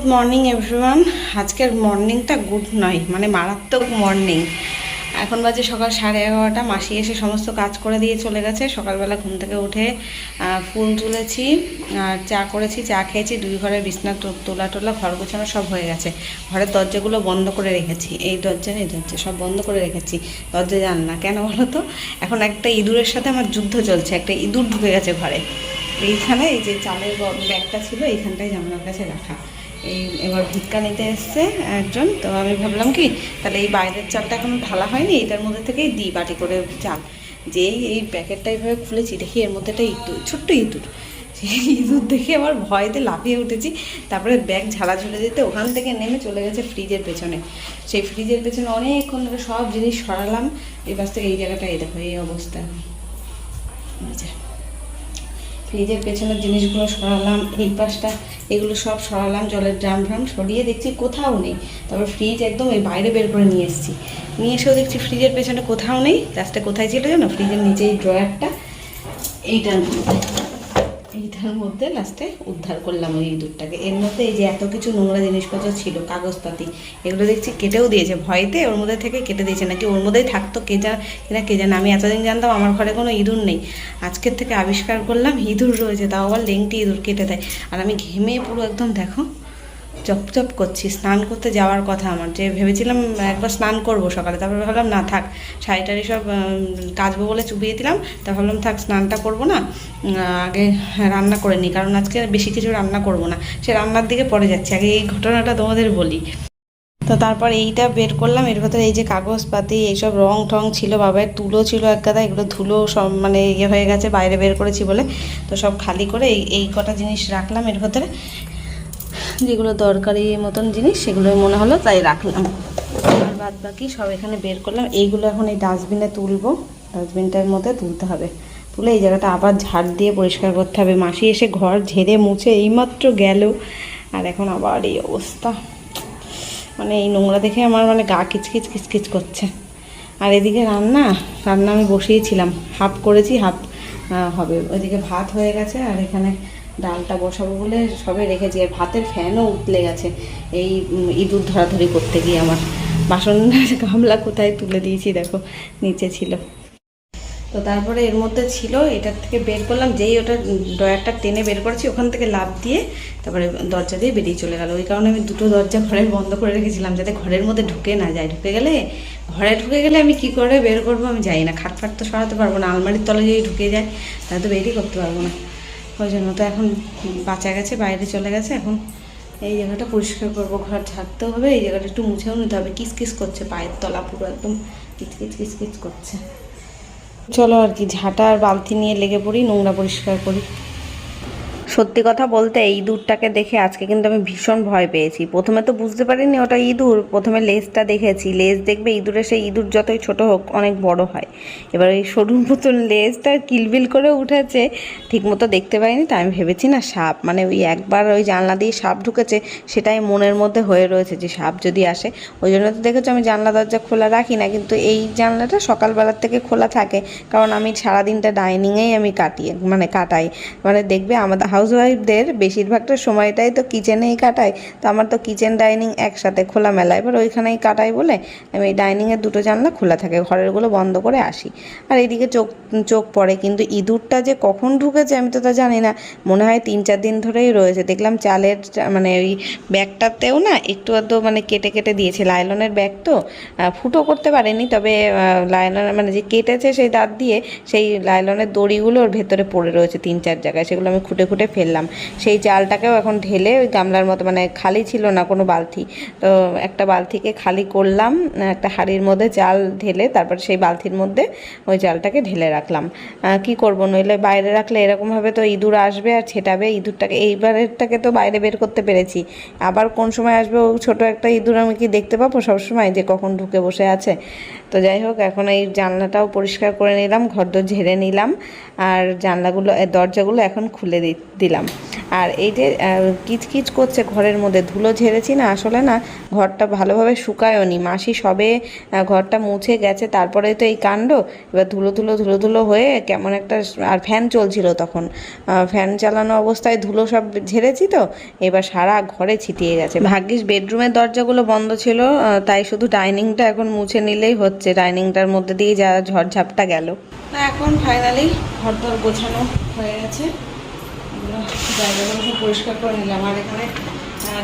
Good morning everyone আজকের মর্নিংটা good নয় মানে মারাত্মক মর্নিং এখন বাজে সকাল সাড়ে এগারোটা, মাসি এসে সমস্ত কাজ করে দিয়ে চলে গেছে। সকালবেলা ঘুম থেকে উঠে ফুল তুলেছি, আর চা করেছি, চা খেয়েছি, দুই ঘরের বিছনা তোলা টোলা, ঘর গোছানো সব হয়ে গেছে। ঘরের দরজাগুলো বন্ধ করে রেখেছি। এই দরজা এই দরজা, সব বন্ধ করে রেখেছি। দরজা জান না কেন বলো তো? এখন একটা ইঁদুরের সাথে আমার যুদ্ধ চলছে, একটা ইঁদুর ঢুকে গেছে ঘরে। এইখানে এই যে চালের ব্যাগটা ছিল এইখানটায় জানলার কাছে রাখা। এই এবার ভিক্ষা নিতে এসছে একজন, তো আমি ভাবলাম কি, তাহলে এই বাইরের চালটা এখনও ঢালা হয়নি, এটার মধ্যে থেকেই দিই বাটি করে চাল। যেই এই প্যাকেটটা এইভাবে খুলেছি, দেখি এর মধ্যে একটা ইঁদুর, ছোট্ট ইঁদুর। সেই ইঁদুর দেখে আমার ভয়তে লাফিয়ে উঠেছি, তারপরে ব্যাগ ঝাড়া ঝুলে দিতে ওখান থেকে নেমে চলে গেছে ফ্রিজের পেছনে। সেই ফ্রিজের পেছনে অনেকক্ষণ ধরে সব জিনিস সরালাম পাশ থেকে এই জায়গাটা এই দেখো, এই অবস্থা। ফ্রিজের পেছনের জিনিসগুলো সরালাম, এই পাশটা, এগুলো সব সরালাম, জলের ড্রাম ড্রাম সরিয়ে দেখছি কোথাও নেই। তারপর ফ্রিজ একদম এই বাইরে বের করে নিয়ে এসেছি। নিয়ে এসেও দেখছি ফ্রিজের পেছনে কোথাও নেই। গাছটা কোথায় ছিল জানো? ফ্রিজের নিচে এই ড্রয়ারটা এইটার মধ্যে এইটার মধ্যে লাস্টে উদ্ধার করলাম ওই ইঁদুরটাকে। এর মধ্যে এই যে এত কিছু নোংরা জিনিসপত্র ছিল, কাগজপাতি, এগুলো দেখছি কেটেও দিয়েছে। ভয়তে ওর মধ্যে থেকে কেটে দিয়েছে, নাকি ওর মধ্যেই থাকতো, কে যা কিনা কে জানে, আমি এতদিন জানতাম আমার ঘরে কোনো ইঁদুর নেই। আজকের থেকে আবিষ্কার করলাম, ইঁদুর রয়েছে, তাও আবার লেংটি ইঁদুর কেটে দেয়। আর আমি ঘেমে পুরো একদম, দেখো চপচপ করছি। স্নান করতে যাওয়ার কথা আমার, যে ভেবেছিলাম একবার স্নান করব সকালে, তারপরে ভাবলাম না, থাক, শাড়ি টাড়ি সব কাচবো বলে চুবিয়ে দিলাম, তা ভাবলাম থাক, স্নানটা করব না আগে রান্না করে নিই, কারণ আজকে বেশি কিছু রান্না করব না। সে রান্নার দিকে পরে যাচ্ছে, আগে এই ঘটনাটা তোমাদের বলি। তো তারপর এইটা বের করলাম, এর ভেতরে এই যে কাগজপাতি, এইসব রং টং ছিল, বাবার তুলো ছিল এক গাদা, এগুলো ধুলো সব মানে ইয়ে হয়ে গেছে, বাইরে বের করেছি বলে, তো সব খালি করে এই এই কটা জিনিস রাখলাম এর ভেতরে। যেগুলো দরকারি মতন জিনিস সেগুলো মনে হলো তাই রাখলাম। আর বাদ বাকি সব এখানে বের করলাম। এইগুলো এখন এই ডাস্টবিনে তুলবো। ডাস্টবিনটার মধ্যে তুলতে হবে। তুলে এই জায়গাটা আবার ঝাড় দিয়ে পরিষ্কার করতে হবে। মাসি এসে ঘর ঝেড়ে মুছে এইমাত্র গেল। আর এখন আবার এই অবস্থা। মানে এই নোংরা দেখে আমার মানে গা কিচকিচ কিচকিচ করছে। আর এদিকে রান্না রান্না আমি বসিয়েছিলাম। হাফ করেছি, হাফ হবে। ওইদিকে ভাত হয়ে গেছে আর এখানে ডালটা বসাবো বলে সবে রেখেছি, আর ভাতের ফ্যানও উতলে গেছে। এই ইঁদুর ধরাধরি করতে গিয়ে আমার বাসন গামলা কোথায় তুলে দিয়েছি দেখো, নিচে ছিল। তো তারপরে এর মধ্যে ছিল, এটার থেকে বের করলাম, যেই ওটা ডয়ারটা টেনে বের করেছি, ওখান থেকে লাভ দিয়ে তারপরে দরজা দিয়ে বেরিয়ে চলে গেল। ওই কারণে আমি দুটো দরজা ঘরের বন্ধ করে রেখেছিলাম, যাতে ঘরের মধ্যে ঢুকে না যায়। ঢুকে গেলে, ঘরে ঢুকে গেলে আমি কি করে বের করব আমি জানি না। খাট ফাট তো সরাতে পারব না, আলমারির তলে যদি ঢুকে যায়, তাহলে তো বেরই করতে পারব না। ওই জন্য তো এখন বাঁচা গেছে, বাইরে চলে গেছে, এখন এই জায়গাটা পরিষ্কার করব, ঘর ঝাড়তে হবে, এই জায়গাটা একটু মুছেও নিতে হবে, কিস কিস করছে পায়ের তলা পুরো একদম কিচকিচ কিচকিচ করছে। চলো আর কি, ঝাঁটা আর বালতি নিয়ে লেগে পড়ি, নোংরা পরিষ্কার করি। সত্যি কথা বলতে ইঁদুরটাকে দেখে আজকে কিন্তু আমি ভীষণ ভয় পেয়েছি। প্রথমে তো বুঝতে পারিনি ওটা ইঁদুর প্রথমে লেজটা দেখেছি। লেজ দেখবে ইঁদুরে সেই ইঁদুর যতই ছোট হোক, অনেক বড় হয়। এবার এই সরু মতন লেজটা কিলবিল করে উঠেছে। ঠিকমতো দেখতে পাইনি তাই আমি ভেবেছি না, সাপ। মানে ওই একবার ওই জানলা দিয়ে সাপ ঢুকেছে, সেটাই মনের মধ্যে হয়ে রয়েছে যে সাপ যদি আসে। ওই জন্য তো দেখেছ আমি জানলা দরজা খোলা রাখি না, কিন্তু এই জানলাটা সকালবেলার থেকে খোলা থাকে। কারণ আমি সারাদিনটা ডাইনিংয়েই আমি কাটিয়ে মানে কাটাই। মানে দেখবে আমাদের হাউস ওয়াইফদের বেশিরভাগটা সময়টাই তো কিচেনেই কাটাই তো আমার তো কিচেন ডাইনিং একসাথে খোলা খোলামেলা। এবার ওইখানেই কাটাই বলে আমি এই ডাইনিংয়ের দুটো জানলা খোলা থাকে, ঘরেরগুলো বন্ধ করে আসি। আর এইদিকে চোখ চোখ পড়ে, কিন্তু ইঁদুরটা যে কখন ঢুকেছে আমি তো তা জানি না। মনে হয় তিন চার দিন ধরেই রয়েছে। দেখলাম চালের মানে ওই ব্যাগটাতেও না একটু আধটু মানে কেটে কেটে দিয়েছে। লাইলনের ব্যাগ তো ফুটো করতে পারেনি, তবে লাইলনের মানে যে কেটেছে সেই দাঁত দিয়ে সেই লাইলনের দড়িগুলোর ভেতরে পড়ে রয়েছে তিন চার জায়গায়। সেগুলো আমি খুঁটে খুঁটে ফেললাম। সেই চালটাকেও এখন ঢেলে ওই গামলার মতো মানে খালি ছিল না কোনো বালতি। তো একটা বালতিকে খালি করলাম, একটা হাঁড়ির মধ্যে চাল ঢেলে তারপর সেই বালতির মধ্যে ওই চালটাকে ঢেলে রাখলাম। কি করব? নইলে বাইরে রাখলে এরকমভাবে তো ইঁদুর আসবে আর ছেটাবে। ইঁদুরটাকে এইবারেরটাকে তো বাইরে বের করতে পেরেছি। আবার কোন সময় আসবে? ও ছোটো একটা ইঁদুর আমি কি দেখতে পাবো সবসময় যে কখন ঢুকে বসে আছে? তো যাই হোক, এখন এই জানলাটাও পরিষ্কার করে নিলাম ঘর দর ঝেড়ে নিলাম, আর জানলাগুলো দরজাগুলো এখন খুলে দিলাম। আর এই যে কিচকিচ করছে ঘরের মধ্যে, ধুলো ঝেড়েছি না, আসলে না, ঘরটা ভালোভাবে শুকায়ও নি মাসি সবে ঘরটা মুছে গেছে, তারপরে তো এই কাণ্ড, এবার ধুলো ধুলো ধুলো ধুলো হয়ে কেমন একটা আর ফ্যান চলছিল তখন। ফ্যান চালানো অবস্থায় ধুলো সব ঝেড়েছি তো, এবার সারা ঘরে ছিটিয়ে গেছে। ভাগ্যিস বেডরুমের দরজাগুলো বন্ধ ছিল তাই শুধু ডাইনিংটা এখন মুছে নিলেই হচ্ছে। ডাইনিংটার মধ্যে দিয়ে যা ঝড়ঝাপটা গেল। এখন ফাইনালি ঘর দর গোছানো হয়ে গেছে। জায়গাগুলো পরিষ্কার করে নিলাম। আর এখানে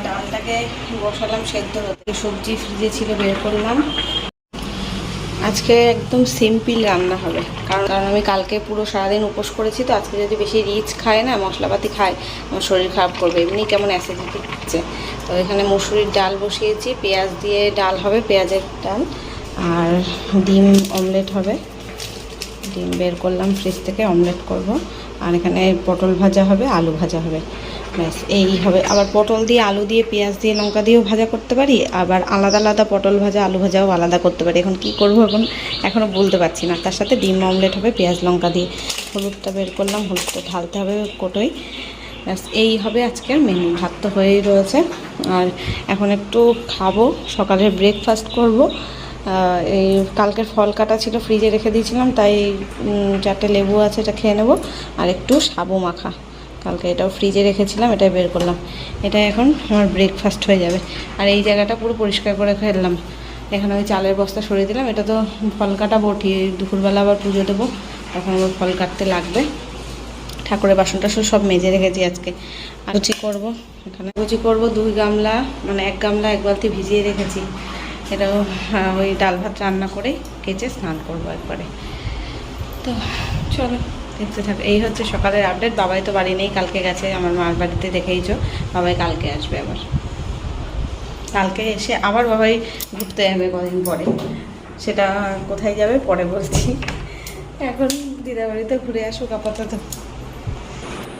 ডালটাকে বসালাম সেদ্ধ হতে। সবজি ফ্রিজে ছিল, বের করলাম। আজকে একদম সিম্পল রান্না হবে। কারণ কারণ আমি কালকে পুরো সারাদিন উপোস করেছি, তো আজকে যদি বেশি রিচ খায় না, মশলাপাতি খায়, আমার শরীর খারাপ করবে। এমনি কেমন অ্যাসিডিটি হচ্ছে। তো এখানে মুসুরির ডাল বসিয়েছি, পেঁয়াজ দিয়ে ডাল হবে, পেঁয়াজের ডাল। আর ডিম অমলেট হবে। ডিম বের করলাম ফ্রিজ থেকে, অমলেট করব। আর এখানে পটল ভাজা হবে, আলু ভাজা হবে। ব্যাস, এই হবে। আবার পটল দিয়ে আলু দিয়ে, পেঁয়াজ দিয়ে লঙ্কা দিয়েও ভাজা করতে পারি। আবার আলাদা আলাদা পটল ভাজা, আলু ভাজাও আলাদা করতে পারি। এখন কি করব এখন? এখনও বলতে পারছি না। তার সাথে ডিম অমলেট হবে, পেঁয়াজ লঙ্কা দিয়ে। হলুদটা বের করলাম, হলুদটা ঢালতে হবে কোটোই। ব্যাস, এই হবে আজকের মেনু ভাত তো হয়েই রয়েছে। আর এখন একটু খাব, সকালের ব্রেকফাস্ট করব। এই কালকের ফল কাটা ছিল, ফ্রিজে রেখে দিয়েছিলাম, তাই চারটে লেবু আছে, এটা খেয়ে নেব। আর একটু সাবু মাখা। কালকে এটাও ফ্রিজে রেখেছিলাম, এটাই বের করলাম। এটা এখন আমার ব্রেকফাস্ট হয়ে যাবে। আর এই জায়গাটা পুরো পরিষ্কার করে ফেললাম। এখানে ওই চালের বস্তা সরিয়ে দিলাম, এটা তো ফল কাটা বটি দুপুরবেলা আবার পুজো দেবো, তখন আবার ফল কাটতে লাগবে। ঠাকুরের বাসন টাসন সব মেজে রেখেছি আজকে। আর লুচি করব এখানে। লুচি করব দুই গামলা মানে এক গামলা এক বালতি ভিজিয়ে রেখেছি। এটাও আহ, ওই ডাল ভাত রান্না করে কেচে স্নান করব একবারে। তো চলো দেখতে থাকো। এই হচ্ছে সকালের আপডেট বাবাই তো বাড়ি নেই কালকে গেছে। আমার মার বাড়িতে দেখেইছো বাবাই কালকে আসবে আবার। কালকে এসে আবার বাবাই ঘুরতে যাবে কদিন পরে। সেটা কোথায় যাবে পরে বলছি। এখন দিদা বাড়িতে ঘুরে আসুক আপাতত।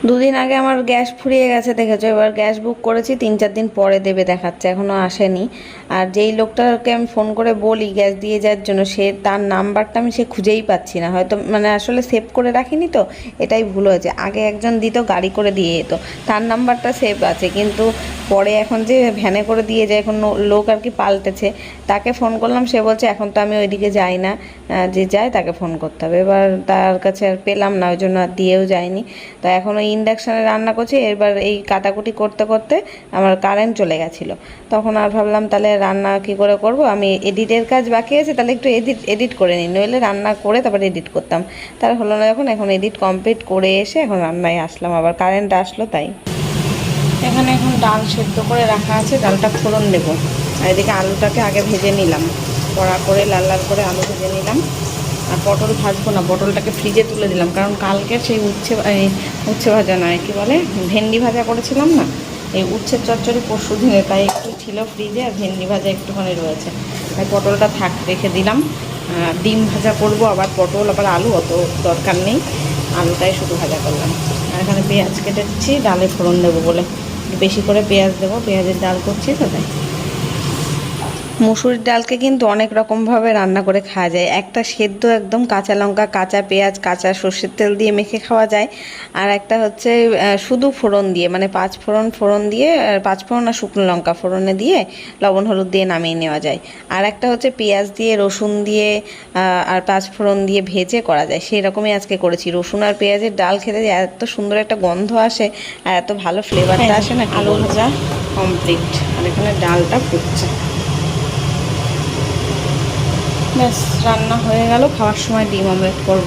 দুদিন আগে আমার গ্যাস ফুরিয়ে গেছে, দেখেছ? এবার গ্যাস বুক করেছি, তিন চার দিন পরে দেবে দেখাচ্ছে এখনও আসেনি। আর যেই লোকটাকে আমি ফোন করে বলি গ্যাস দিয়ে যাওয়ার জন্য, সে তার নাম্বারটা আমি সে খুঁজেই পাচ্ছি না। হয়তো মানে আসলে সেভ করে রাখিনি তো, এটাই ভুল হয়েছে। আগে একজন দিত, গাড়ি করে দিয়ে যেত। তার নাম্বারটা সেভ আছে, কিন্তু পরে এখন যে ভ্যানে করে দিয়ে যায়, এখন লোক আর কি পাল্টেছে, তাকে ফোন করলাম, সে বলছে, এখন তো আমি ওইদিকে যাই না। যে যায় তাকে ফোন করতে হবে। এবার তার কাছে আর পেলাম না, ওই জন্য আর দিয়েও যায়নি। তো এখন ওই ইন্ডাকশানে রান্না করছি, এবার এই কাটাকুটি করতে করতে আমার কারেন্ট চলে গেছিল। তখন আর ভাবলাম, তাহলে রান্না কি করে করব? আমি এডিটের কাজ বাকি আছে, তাহলে একটু এডিট এডিট করে নিই। নইলে রান্না করে তারপর এডিট করতাম। তার হলো না যখন, এখন এডিট কমপ্লিট করে এসে এখন রান্নায় আসলাম, আবার কারেন্ট আসলো তাই। এখানে এখন ডাল সেদ্ধ করে রাখা আছে, ডালটা ফোড়ন দেবো। আর এদিকে আলুটাকে আগে ভেজে নিলাম। কড়া করে, লাল লাল করে আলু ভেজে নিলাম। আর পটল ভাজবো না, পটলটাকে ফ্রিজে তুলে দিলাম। কারণ কালকে সেই উচ্ছে উচ্ছে ভাজা নয় কি বলে, ভেন্ডি ভাজা করেছিলাম না? এই উচ্ছের চচ্চড়ি পরশু দিনে, তাই একটু ছিল ফ্রিজে আর ভেন্ডি ভাজা একটুখানি রয়েছে। তাই পটলটা থাক, রেখে দিলাম। ডিম ভাজা করব, আবার পটল, আবার আলু, অত দরকার নেই। আলুটাই শুধু ভাজা করলাম। এখানে পেঁয়াজ কেটে দিচ্ছি ডালে ফোড়ন দেবো বলে। বেশি করে পেঁয়াজ দেবো, পেঁয়াজের ডাল করছি তো তাই। মুসুরির ডালকে কিন্তু অনেক রকমভাবে রান্না করে খাওয়া যায়। একটা সেদ্ধ একদম কাঁচা লঙ্কা কাঁচা পেঁয়াজ কাঁচা সর্ষের তেল দিয়ে মেখে খাওয়া যায়। আর একটা হচ্ছে শুধু ফোড়ন দিয়ে মানে পাঁচ ফোড়ন ফোড়ন দিয়ে পাঁচ ফোড়ন আর শুকনো লঙ্কা ফোড়নে দিয়ে লবণ হলুদ দিয়ে নামিয়ে নেওয়া যায়। আর একটা হচ্ছে পেঁয়াজ দিয়ে রসুন দিয়ে আর পাঁচ ফোড়ন দিয়ে ভেজে করা যায়। সেই রকমই আজকে করেছি। রসুন আর পেঁয়াজের ডাল খেতে যে এত সুন্দর একটা গন্ধ আসে আর এত ভালো ফ্লেভারটা আসে না আলু ভাজা কমপ্লিট আর এখানে ডালটা ফুটছে। ব্যাস, রান্না হয়ে গেল, খাওয়ার সময় ডিম অমলেট করব।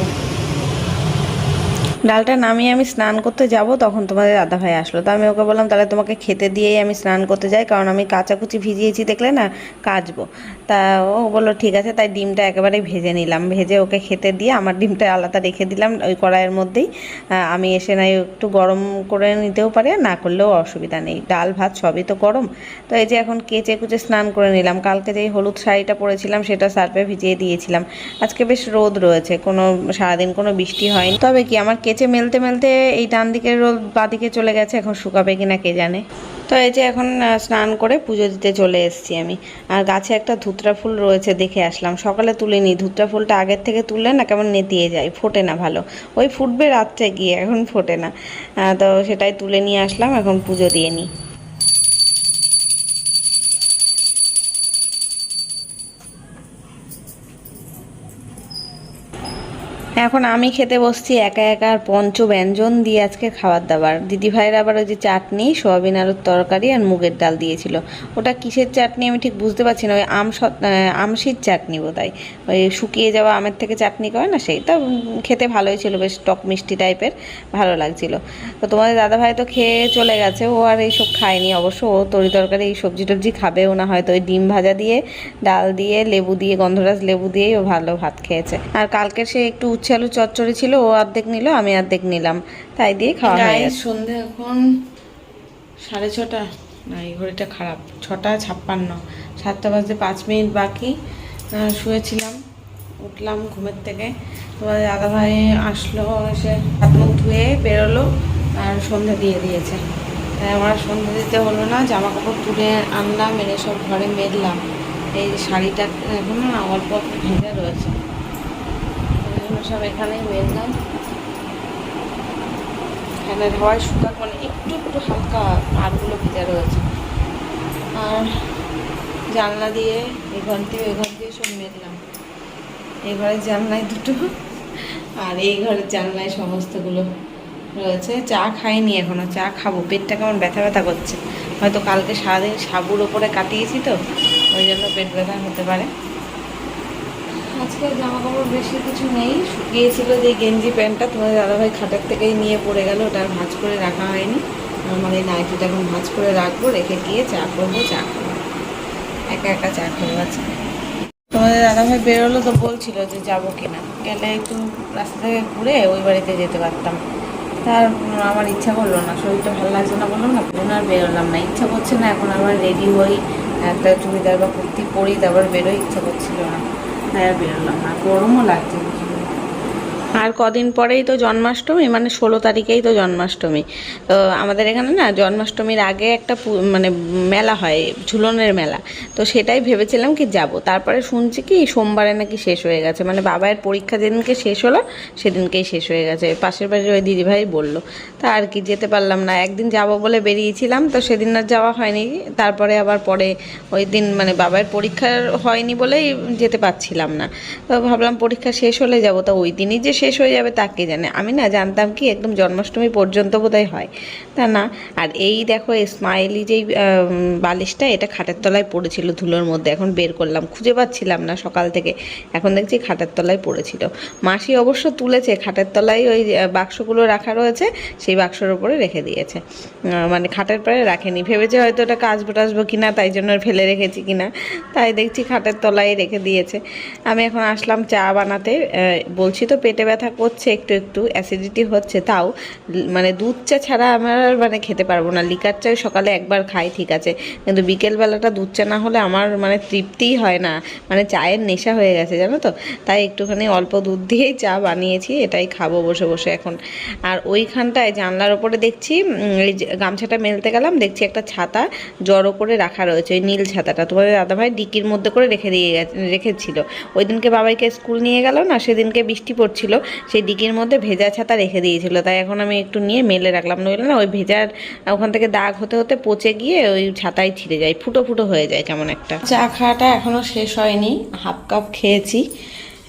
ডালটা নামিয়ে আমি স্নান করতে যাব, তখন তোমাদের দাদা ভাই আসলো। তো আমি ওকে বললাম, তাহলে তোমাকে খেতে দিয়েই আমি স্নান করতে যাই, কারণ আমি কাঁচাকুচি ভিজিয়েছি, দেখলে না, কাচবো। তা ও বলল, ঠিক আছে। তাই ডিমটা একেবারে ভেজে নিলাম। ভেজে ওকে খেতে দিয়ে আমার ডিমটা আলাদা রেখে দিলাম ওই কড়াইয়ের মধ্যেই। আমি এসে নাই একটু গরম করে নিতেও পারি, না করলেও অসুবিধা নেই। ডাল, ভাত সবই তো গরম। তো এই যে এখন কেচে কুচে স্নান করে নিলাম। কালকে যেই হলুদ শাড়িটা পরেছিলাম সেটা সার্ফে ভিজিয়ে দিয়েছিলাম। আজকে বেশ রোদ রয়েছে, কোনো, সারাদিন কোনো বৃষ্টি হয়নি। তবে কি আমার কেচে মেলতে মেলতে এই ডান দিকের রোদ বাদিকে চলে গেছে, এখন শুকাবে কিনা কে জানে? তো এই যে এখন স্নান করে পুজো দিতে চলে এসেছি আমি। আর গাছে একটা ধুতরা ফুল রয়েছে, দেখে আসলাম। সকালে তুলে নিই ধুতরা ফুলটা আগের থেকে তুললে না কেমন নেতিয়ে যায়, ফোটে না ভালো। ওই ফুটবে রাত্রে গিয়ে, এখন ফোটে না। তো সেটাই তুলে নিয়ে আসলাম, এখন পুজো দিয়ে নিই। এখন আমি খেতে বসছি একা একা আর পঞ্চ ব্যঞ্জন দিয়ে আজকে খাবার দাবার। দিদি ভাইয়ের আবার ওই যে চাটনি সোয়াবিন আলুর তরকারি আর মুগের ডাল দিয়েছিল। ওটা কিসের চাটনি আমি ঠিক বুঝতে পারছি না ওই আম আমশির চাটনি বোধহয়। ওই শুকিয়ে যাওয়া আমের থেকে চাটনি করে না সেইটা উম, খেতে ভালোই ছিল বেশ টক মিষ্টি টাইপের ভালো লাগছিল। তো তোমাদের দাদা ভাই তো খেয়ে চলে গেছে ও আর এইসব খায়নি অবশ্য ও তরি তরকারি এই সবজি টবজি খাবেও না হয়তো ওই ডিম ভাজা দিয়ে ডাল দিয়ে লেবু দিয়ে গন্ধরাজ লেবু দিয়েই ও ভালো ভাত খেয়েছে। আর কালকে সে একটু উচ্ছে আলু চচ্চড়ি ছিল ও অর্ধেক নিল আমি অর্ধেক নিলাম। তাই দিয়ে খাওয়া হয় সন্ধে এখন সাড়ে ছটা। না এই ঘড়িটা খারাপ। ছটা ছাপ্পান্ন। সাতটা বাজতে পাঁচ মিনিট বাকি। শুয়েছিলাম উঠলাম ঘুমের থেকে। তোমার দাদা ভাই আসলো এসে হাত মুখ ধুয়ে বেরোলো আর সন্ধে দিয়ে দিয়েছে। তাই আমার সন্ধে দিতে হলো না জামা কাপড় তুলে আনলাম এনে সব ঘরে মেললাম। এই শাড়িটা এখনও না অল্প অল্প ভেজা রয়েছে। জন্য সব এখানেই মেললাম ফ্যানের হাওয়ায় শুকাক মানে একটু একটু হালকা পাড়গুলো ভিজা রয়েছে। আর জানলা দিয়ে এই ঘর দিয়ে ওই ঘর দিয়ে সব মেললাম এই ঘরের জানলায় দুটো আর এই ঘরের জানলায় সমস্তগুলো রয়েছে। চা খাইনি এখনও, চা খাব। পেটটা কেমন ব্যথা ব্যথা করছে। হয়তো কালকে সারাদিন সাবুর ওপরে কাটিয়েছি তো, ওই জন্য পেট ব্যথা হতে পারে। আজকে জামা কাপড় বেশি কিছু নেই। শুকিয়েছিল যে গেঞ্জি প্যান্টটা তোমার দাদাভাই খাটের থেকেই নিয়ে পড়ে গেল, ওটা আর ভাঁজ করে রাখা হয়নি। আমার এই নাইটিটা এখন ভাঁজ করে রাখব, রেখে গিয়ে চা করব, চা খাব। একা একা চা খাব আজকে তোমাদের দাদাভাই বেরোলো তো বলছিল যে যাব কিনা। গেলে একটু রাস্তা থেকে ঘুরে ওই বাড়িতে যেতে পারতাম। তার আমার ইচ্ছা করল না, শরীরটা ভালো লাগছে না বললাম, না কোনো আর বেরোলাম না। ইচ্ছা করছে না, এখন আবার রেডি হই, একটা চুড়িদার বা কুর্তি পরি, তারপর বেরোই, ইচ্ছা করছিল না। তাই আর বেরোলাম না গরমও লাগছে। আর কদিন পরেই তো জন্মাষ্টমী মানে ষোলো তারিখেই তো জন্মাষ্টমী। তো আমাদের এখানে না জন্মাষ্টমীর আগে একটা মানে মেলা হয়, ঝুলনের মেলা। তো সেটাই ভেবেছিলাম কি যাব। তারপরে শুনছি কি সোমবারে নাকি শেষ হয়ে গেছে। মানে বাবার পরীক্ষা যেদিনকে শেষ হলো, সেদিনকেই শেষ হয়ে গেছে। পাশের বাড়ির ওই দিদিভাই বলল, তা আর কি যেতে পারলাম না। একদিন যাব বলে বেরিয়েছিলাম, তো সেদিন আর যাওয়া হয়নি। তারপরে আবার পরে ওই দিন মানে বাবার পরীক্ষা হয়নি বলেই যেতে পারছিলাম না। তো ভাবলাম পরীক্ষা শেষ হলে যাব। তো ওই দিনই যে শেষ হয়ে যাবে তা কে জানে? আমি না জানতাম কি একদম জন্মাষ্টমী পর্যন্ত বোধহয় হয়। তা না, আর এই দেখো স্মাইলি যেই বালিশটা, এটা খাটের তলায় পড়েছিল ধুলোর মধ্যে। এখন বের করলাম, খুঁজে পাচ্ছিলাম না সকাল থেকে। এখন দেখছি খাটের তলায় পড়েছিল। মাসি অবশ্য তুলেছে, খাটের তলায় ওই বাক্সগুলো রাখা রয়েছে, সেই বাক্সর উপরে রেখে দিয়েছে। মানে খাটের পরে রাখেনি। ভেবেছে হয়তো ওটা কাচবো টাচবো কিনা, তাই জন্য ফেলে রেখেছি কিনা। তাই দেখছি খাটের তলায় রেখে দিয়েছে। আমি এখন আসলাম চা বানাতে বলছি তো পেটে ব্যথা করছে, একটু একটু অ্যাসিডিটি হচ্ছে, তাও মানে দুধ চা ছাড়া আমার মানে খেতে পারব না। লিকার চা সকালে একবার খাই, ঠিক আছে। কিন্তু বিকেলবেলাটা দুধ চা না হলে আমার মানে তৃপ্তিই হয় না। মানে চায়ের নেশা হয়ে গেছে, জানো তো? তাই একটুখানি অল্প দুধ দিয়েই চা বানিয়েছি, এটাই খাব বসে বসে এখন। আর ওইখানটায় জানলার ওপরে দেখছি এই গামছাটা মেলতে গেলাম, দেখছি একটা ছাতা জড়ো করে রাখা রয়েছে, ওই নীল ছাতাটা। তোমাদের দাদাভাই ডিকির মধ্যে করে রেখে দিয়ে গেছে, রেখেছিল। ওই দিনকে বাবাইকে স্কুল নিয়ে গেল না, সেদিনকে বৃষ্টি পড়ছিল। সেই ডিকির মধ্যে ভেজা ছাতা রেখে দিয়েছিল। তাই এখন আমি একটু নিয়ে মেলে রাখলাম। নইলে না ওই ভেজার ওখান থেকে দাগ হতে হতে পচে গিয়ে ওই ছাতায় ছিঁড়ে যায়, ফুটো ফুটো হয়ে যায় কেমন একটা। চা খাওয়াটা এখনও শেষ হয়নি, হাফ কাপ খেয়েছি।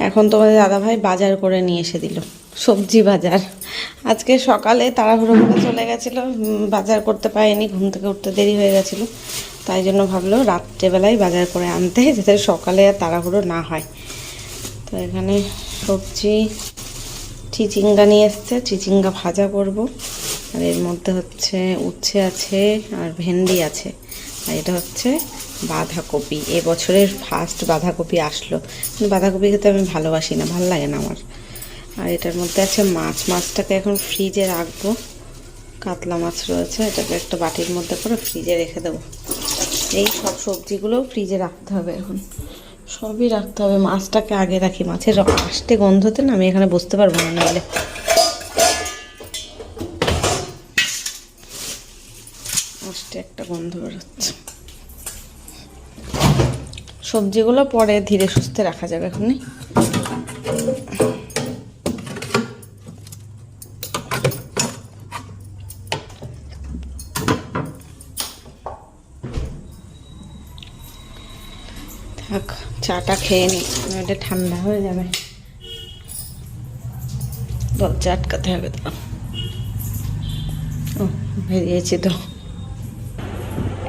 এখন তোমাদের দাদাভাই বাজার করে নিয়ে এসে দিল, সবজি বাজার। আজকে সকালে তাড়াহুড়ো করে চলে গেছিল বাজার করতে পারিনি, ঘুম থেকে উঠতে দেরি হয়ে গেছিল। তাই জন্য ভাবলো রাত্রেবেলায় বাজার করে আনতে, যাতে সকালে আর তাড়াহুড়ো না হয়। তো এখানে সবজি চিচিঙ্গা নিয়ে এসছে, চিচিঙ্গা ভাজা করব। আর এর মধ্যে হচ্ছে উচ্ছে আছে আর ভেন্ডি আছে। আর এটা হচ্ছে বাঁধাকপি। এবছরের ফার্স্ট বাঁধাকপি আসলো। কিন্তু বাঁধাকপি খেতে আমি ভালোবাসি না, ভালো লাগে না আমার। আর এটার মধ্যে আছে মাছ। মাছটাকে এখন ফ্রিজে রাখব। কাতলা মাছ রয়েছে, এটাকে একটা বাটির মধ্যে করে ফ্রিজে রেখে দেবো। এই সব সবজিগুলো ফ্রিজে রাখতে হবে এখন। সবই রাখতে হবে। মাছটাকে আগে রাখি। মাছের আসতে গন্ধতে না আমি এখানে বসতে পারব না নাহলে। আষ্টে একটা গন্ধ বেরোচ্ছে। সবজিগুলো পরে ধীরে সুস্থে রাখা যাবে এখনই থাক চাটা খেয়ে নি। এটা ঠান্ডা হয়ে যাবে। দরজা আটকাতে হবে তো। ও বেরিয়েছি তো।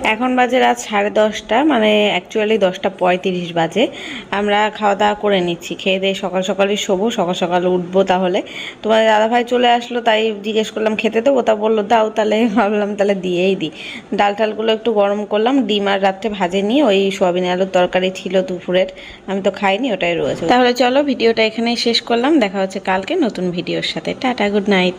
এখন বাজে রাত সাড়ে দশটা মানে অ্যাকচুয়ালি দশটা পঁয়ত্রিশ বাজে। আমরা খাওয়া দাওয়া করে নিচ্ছি, খেয়ে দিয়ে সকাল সকালই শোবো, সকাল সকাল উঠবো তাহলে। তোমার দাদাভাই চলে আসলো, তাই জিজ্ঞেস করলাম, খেতে দেবো? তা বলল, দাও তাহলে। ভাবলাম, তাহলে দিয়েই দিই। ডাল টালগুলো একটু গরম করলাম, ডিম আর রাত্রে ভাজে নিয়ে ওই সোয়াবিন আলুর তরকারি ছিল দুপুরের। আমি তো খাইনি, ওটাই রয়েছে। তাহলে চলো, ভিডিওটা এখানেই শেষ করলাম। দেখা হচ্ছে কালকে নতুন ভিডিওর সাথে। Tata, good night.